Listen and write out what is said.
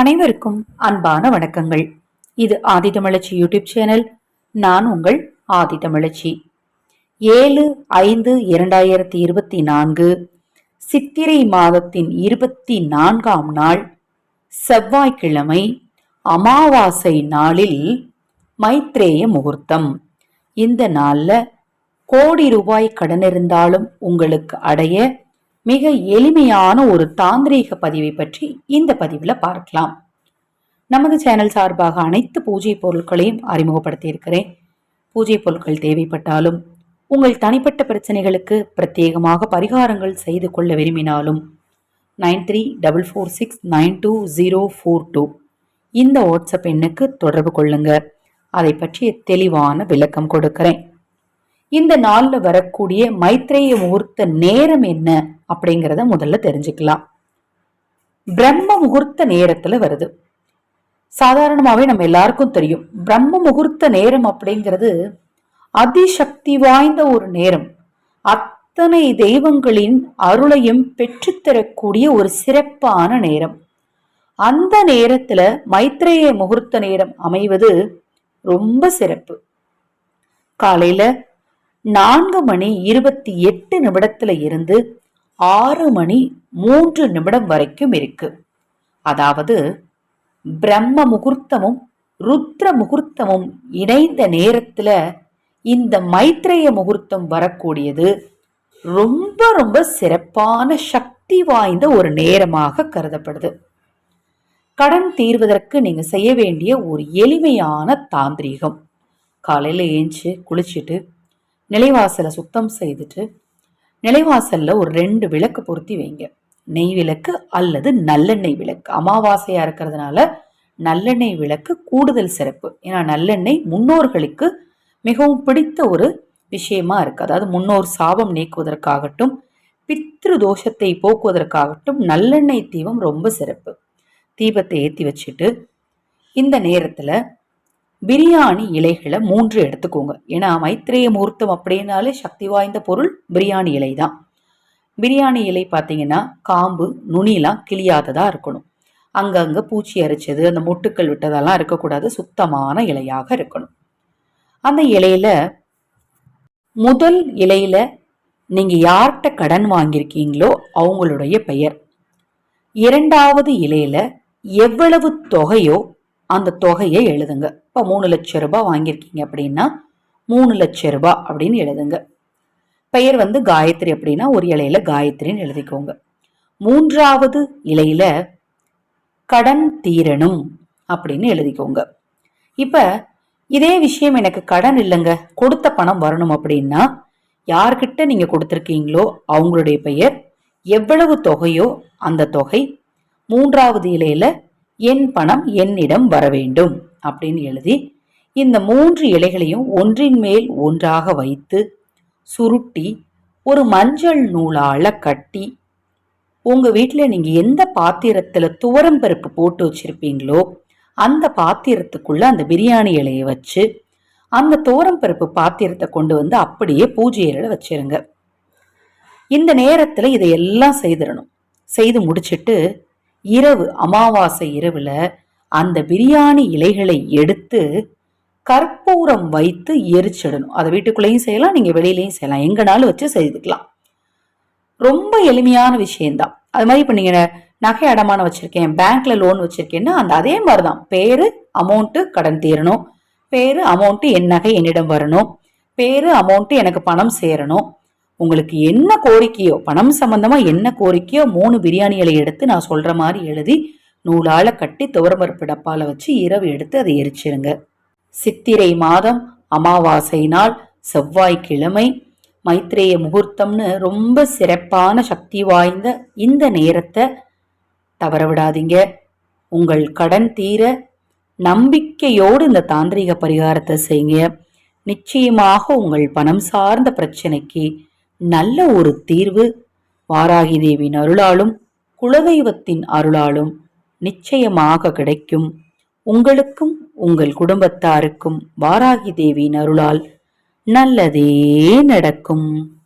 அனைவருக்கும் அன்பான வணக்கங்கள். இது ஆதித்தமிழச்சி யூடியூப் சேனல். நான் உங்கள் ஆதித்தமிழச்சி ஏழு ஐந்து இரண்டாயிரத்தி இருபத்தி நான்கு சித்திரை மாதத்தின் இருபத்தி நான்காம் நாள் செவ்வாய்க்கிழமை அமாவாசை நாளில் மைத்ரேய முகூர்த்தம். இந்த நாளில் கோடி ரூபாய் கடன் இருந்தாலும் உங்களுக்கு அடைய மிக எளிமையான ஒரு தாந்திரீக பதிவை பற்றி இந்த பதிவில் பார்க்கலாம். நமது சேனல் சார்பாக அனைத்து பூஜை பொருட்களையும் அறிமுகப்படுத்தியிருக்கிறேன். பூஜை பொருட்கள் தேவைப்பட்டாலும் உங்கள் தனிப்பட்ட பிரச்சனைகளுக்கு பிரத்யேகமாக பரிகாரங்கள் செய்து கொள்ள விரும்பினாலும் nine three double four six nine two zero four two இந்த வாட்ஸ்அப் எண்ணுக்கு தொடர்பு கொள்ளுங்க. அதை பற்றிய தெளிவான விளக்கம் கொடுக்கிறேன். இந்த நாளில் வரக்கூடிய மைத்ரேய முகூர்த்த நேரம் என்ன அப்படிங்கிறத முதல்ல தெரிஞ்சுக்கலாம். பிரம்ம முகூர்த்த நேரத்தில் வருது. சாதாரணமாகவே நம்ம எல்லாருக்கும் தெரியும். பிரம்ம முகூர்த்த நேரம் அப்படிங்கிறது அதிசக்தி வாய்ந்த ஒரு நேரம். அத்தனை தெய்வங்களின் அருளையும் பெற்றுத்தரக்கூடிய ஒரு சிறப்பான நேரம். அந்த நேரத்துல மைத்ரேய முகூர்த்த நேரம் அமைவது ரொம்ப சிறப்பு. காலையில நான்கு மணி இருபத்தி எட்டு நிமிடத்துல இருந்து ஆறு மணி மூன்று நிமிடம் வரைக்கும் இருக்கு. அதாவது பிரம்ம முகூர்த்தமும் ருத்ர முகூர்த்தமும் இணைந்த நேரத்துல இந்த மைத்ரேய முகூர்த்தம் வரக்கூடியது ரொம்ப ரொம்ப சிறப்பான சக்தி வாய்ந்த ஒரு நேரமாக கருதப்படுது. கடன் தீர்வதற்கு நீங்க செய்ய வேண்டிய ஒரு எளிமையான தாந்திரீகம். காலையில ஏஞ்சி குளிச்சுட்டு நிலைவாசலை சுத்தம் செய்துட்டு நிலைவாசல்ல ஒரு ரெண்டு விளக்கு பொருத்தி வைங்க. நெய் விளக்கு அல்லது நல்லெண்ணெய் விளக்கு. அமாவாசையா இருக்கிறதுனால நல்லெண்ணெய் விளக்கு கூடுதல் சிறப்பு. ஏன்னா நல்லெண்ணெய் முன்னோர்களுக்கு மிகவும் பிடித்த ஒரு விஷயமா இருக்கு. அதாவது முன்னோர் சாபம் நீக்குவதற்காகட்டும் பித்ரு தோஷத்தை போக்குவதற்காகட்டும் நல்லெண்ணெய் தீபம் ரொம்ப சிறப்பு. தீபத்தை ஏற்றி வச்சுட்டு இந்த நேரத்தில் பிரியாணி இலைகளை மூன்று எடுத்துக்கோங்க. ஏன்னா மைத்ரேய முகூர்த்தம் அப்படின்னாலே சக்தி வாய்ந்த பொருள் பிரியாணி இலை தான். பிரியாணி இலை பார்த்தீங்கன்னா காம்பு நுனிலாம் கிளியாததாக இருக்கணும். அங்கங்கே பூச்சி அரைச்சது அந்த மொட்டுக்கள் விட்டதெல்லாம் இருக்கக்கூடாது. சுத்தமான இலையாக இருக்கணும். அந்த இலையில முதல் இலையில நீங்கள் யார்கிட்ட கடன் வாங்கியிருக்கீங்களோ அவங்களுடைய பெயர். இரண்டாவது இலையில எவ்வளவு தொகையோ அந்த தொகையை எழுதுங்க. இப்போ மூணு லட்சம் ரூபாய் வாங்கியிருக்கீங்க அப்படின்னா மூணு லட்சம் ரூபாய் அப்படின்னு எழுதுங்க. பெயர் வந்து காயத்ரி அப்படின்னா ஒரு இலையில காயத்ரின்னு எழுதிக்கோங்க. மூன்றாவது இலையில கடன் தீரணும் அப்படின்னு எழுதிக்கோங்க. இப்போ இதே விஷயம் எனக்கு கடன் இல்லைங்க கொடுத்த பணம் வரணும் அப்படின்னா யார்கிட்ட நீங்கள் கொடுத்துருக்கீங்களோ அவங்களுடைய பெயர் எவ்வளவு தொகையோ அந்த தொகை மூன்றாவது இலையில என் பணம் என்னிடம் வர வேண்டும் அப்படின்னு எழுதி இந்த மூன்று இலைகளையும் ஒன்றின் மேல் ஒன்றாக வைத்து சுருட்டி ஒரு மஞ்சள் நூலால் கட்டி உங்கள் வீட்டில் நீங்கள் எந்த பாத்திரத்தில் துவரம் பருப்பு போட்டு வச்சுருப்பீங்களோ அந்த பாத்திரத்துக்குள்ளே அந்த பிரியாணி இலையை வச்சு அந்த துவரம் பருப்பு பாத்திரத்தை கொண்டு வந்து அப்படியே பூஜை இலையில வச்சிருங்க. இந்த நேரத்தில் இதையெல்லாம் செய்திடணும். செய்து முடிச்சிட்டு இரவு அமாவாசை இரவுல அந்த பிரியாணி இலைகளை எடுத்து கற்பூரம் வைத்து எரிச்சிடணும். அதை வீட்டுக்குள்ளேயும் செய்யலாம் நீங்கள் வெளியிலையும் செய்யலாம். எங்கனாலும் வச்சு செய்துக்கலாம். ரொம்ப எளிமையான விஷயம்தான். அது மாதிரி இப்போ நீங்கள் நகை அடமானம் வச்சுருக்கேன் பேங்க்ல லோன் வச்சுருக்கேன்னா அந்த அதே மாதிரி தான் பேர் அமௌண்ட்டு கடன் தீரணும். பேர் அமௌண்ட்டு என் நகை என்னிடம் வரணும். பேர் அமௌண்ட்டு எனக்கு பணம் சேரணும். உங்களுக்கு என்ன கோரிக்கையோ பணம் சம்பந்தமா என்ன கோரிக்கையோ மூணு பிரியாணிகளை எடுத்து நான் சொல்ற மாதிரி எழுதி நூலால கட்டி துவரம்பருப்பு டப்பால வச்சு இரவு எடுத்து அதை எரிச்சிருங்க. சித்திரை மாதம் அமாவாசை நாள் செவ்வாய்க்கிழமை மைத்ரேய முகூர்த்தம்னு ரொம்ப சிறப்பான சக்தி வாய்ந்த இந்த நேரத்தை தவற விடாதீங்க. உங்கள் கடன் தீர நம்பிக்கையோடு இந்த தாந்திரிக பரிகாரத்தை செய்யுங்க. நிச்சயமாக உங்கள் பணம் சார்ந்த பிரச்சனைக்கு நல்ல ஒரு தீர்வு. வாராகி தேவியின் அருளாலும் குலதெய்வத்தின் அருளாலும் நிச்சயமாக கிடைக்கும். உங்களுக்கும் உங்கள் குடும்பத்தாருக்கும் வாராகி தேவியின் அருளால் நல்லதே நடக்கும்.